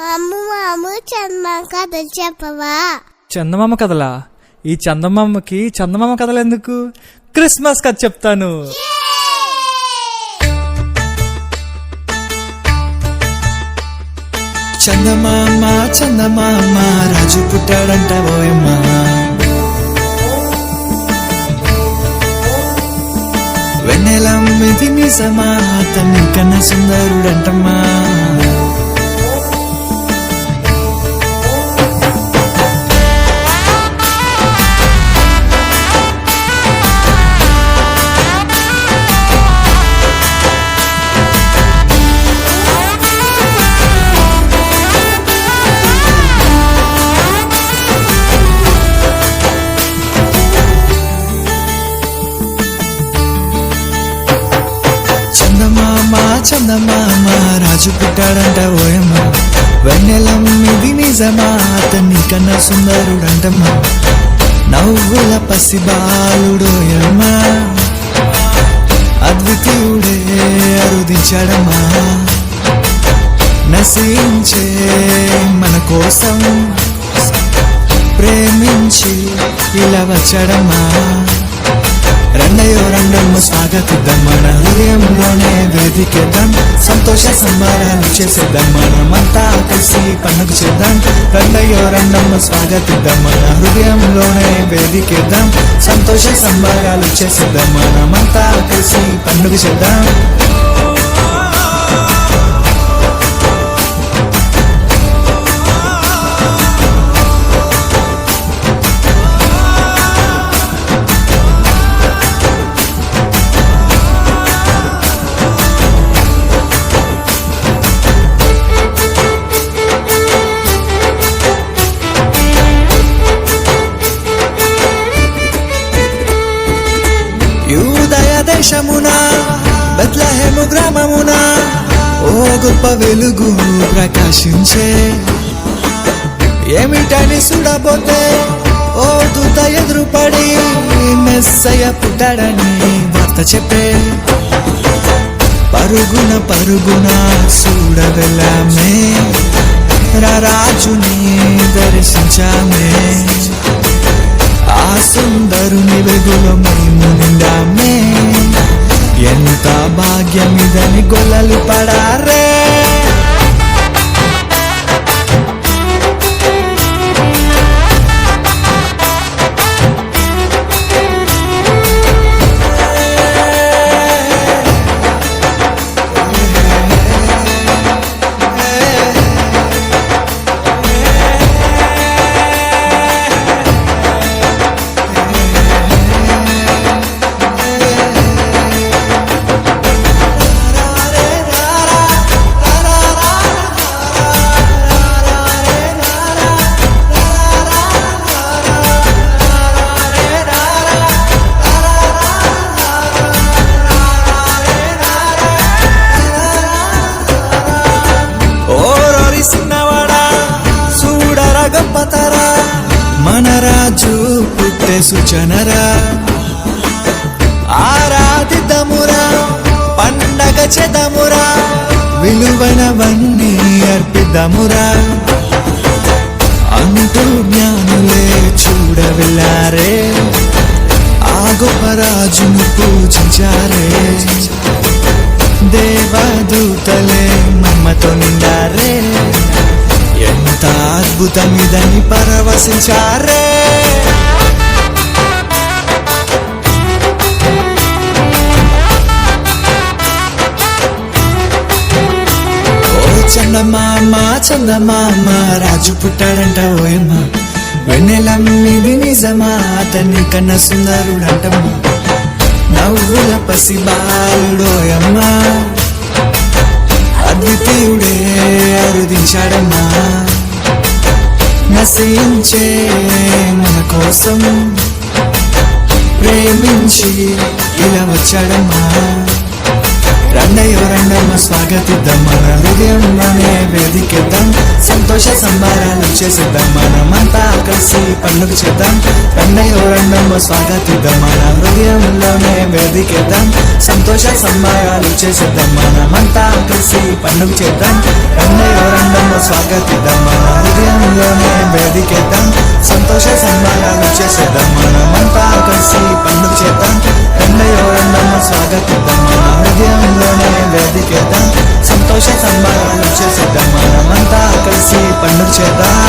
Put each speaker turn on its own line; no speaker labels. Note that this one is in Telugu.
మాము మాము చందమా కథలు చెప్పవా?
చందమామ కథలా? ఈ చందమామకి చందమామ కథలు ఎందుకు క్రిస్మస్ కథ చెప్తాను.
చందమామ చందమామ రాజు పుట్టాడంట ఓయమ్మా. వెన్నెలమ్మిది నిజమా అతన్ని కన్నా సుందరుడంటమ్మా. చందమామ రాజు పుట్టాడంట ఓయమ్మా. ఇది నిజమా అతన్ని కన్నా సుందరుడంటమ్మ. నవ్వుల పసి బాలుడోయమ్మా అద్వితీయుడే అరుదించాడమ్మా. నశించే మన కోసం ప్రేమించి ఇలా వచ్చాడమ్మా. రెండయో రెండమ్మ స్వాగతిద్దాం మన హృదయంలోనే వేదికేద్దాం. సంతోష సంబరాలు చేసేద్దాం. మనమంతా కలిసి పండుగ చేద్దాం. రెండయో రెండమ్మ స్వాగతిద్దాం. మన హృదయంలోనే వేదికేద్దాం. సంతోష సంబరాలు చేసేద్దాం. మనమంతా కలిసి పండుగ చేద్దాం. బెత్లహేము గ్రామమున. ఓ గొప్ప వెలుగు ప్రకాశించే. ఏమిటని చూడబోతే ఓ దూత ఎదురుపడి మెస్సయ పుట్టాడని వార్త చెప్పే. పరుగున పరుగున చూడవెళ్ళామే రాజుని దర్శించామే. ఆ సుందరుని వెగులో మేము నిండామే. ఎంత భాగ్యమిదని గొల్లలు పడారే? గొప్పతరా? మన రాజు పుట్టే సూచనరా? ఆరాధిద్దామురా పండగ చెదమురా విలువనవన్నీ అర్పిదమురా అంటూ జ్ఞానులే చూడవెళ్ళారే ఆ గొప్ప రాజును పూజించారే. దేవదూతలే మమ్మతో నిండారే. అద్భుతమిదని పరవశించారే. ఓ చందమామ చందమామ రాజు పుట్టాడంట ఓయమ్మ. వెన్నెలమ్మిది నిజమా అతన్ని కన్న సుందరుడంటమ్మా. నవ్వుల పసి బాలుడోయమ్మా అద్వితీయుడే అరుదించాడమ్మా. ఆశయించే మన కోసం ప్రేమించి ఇలా వచ్చాడమ్మా. రండయ్యో రండమ్మ స్వాగతిద్దాం. మన హృదయంలోనే వేదికేద్దాం. సంతోష సంబరాలు చేసేద్దాం మనమంతా కలిసి పండుగ చేద్దాం. రెండయ్యో రెండమ్మ స్వాగతిద్దాం. మన హృదయంలోనే వేదికేద్దాం. సంతోష సంబరాలు చేసేద్దాం. మనమంతా కలిసి పండుగ చేద్దాం. రెండయ్యో రెండమ్మ స్వాగతిద్దాం. మన హృదయంలోనే వేదికేద్దాం. సంతోష సంబరాలు చేసేద్దాం. మనమంతా కలిసి పండుగ చేద్దాం. రెండయ్యో రెండమ్మ స్వాగతిద్దాం. మన హృదయంలోనే వేదికేద్దాం. సంతోష సంబరాలు చేసేద్దాం. sociedade.